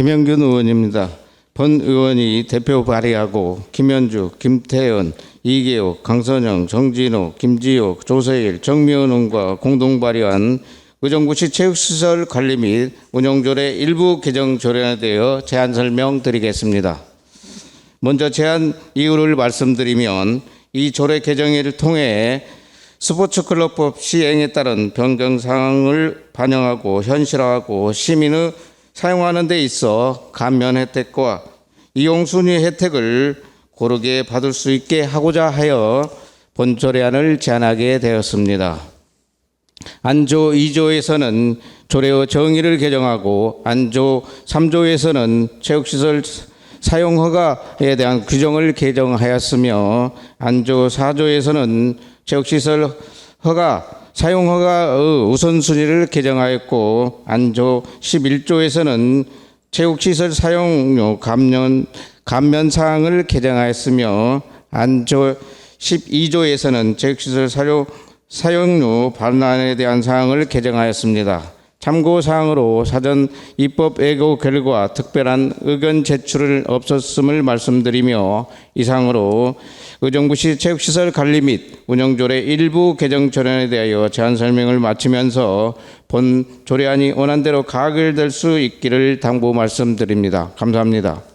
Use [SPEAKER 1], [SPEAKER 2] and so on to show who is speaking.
[SPEAKER 1] 김영균 의원입니다. 본 의원이 대표 발의하고 김현주, 김태현, 이계호, 강선영, 정진호, 김지호, 조세일, 정미원 의원과 공동 발의한 의정부시 체육시설 관리 및 운영조례 일부 개정 조례에 대하여 제안 설명 드리겠습니다. 먼저 제안 이유를 말씀드리면 이 조례 개정을 통해 스포츠클럽법 시행에 따른 변경 사항을 반영하고 현실화하고 시민의 사용하는 데 있어 감면 혜택과 이용 순위 혜택을 고르게 받을 수 있게 하고자 하여 본 조례안을 제안하게 되었습니다. 안조 2조에서는 조례의 정의를 개정하고 안조 3조에서는 체육시설 사용 허가에 대한 규정을 개정하였으며 안조 4조에서는 체육시설 허가 사용 허가의 우선순위를 개정하였고 안조 11조에서는 체육시설 사용료 감면 감면 사항을 개정하였으며 안조 12조에서는 체육시설 사용 사용료 반환에 대한 사항을 개정하였습니다. 참고 사항으로 사전 입법 예고 결과 특별한 의견 제출을 없었음을 말씀드리며 이상으로 의정부시 체육시설 관리 및 운영조례 일부 개정 조례에 대하여 제안 설명을 마치면서 본 조례안이 원안대로 가결될 수 있기를 당부 말씀드립니다. 감사합니다.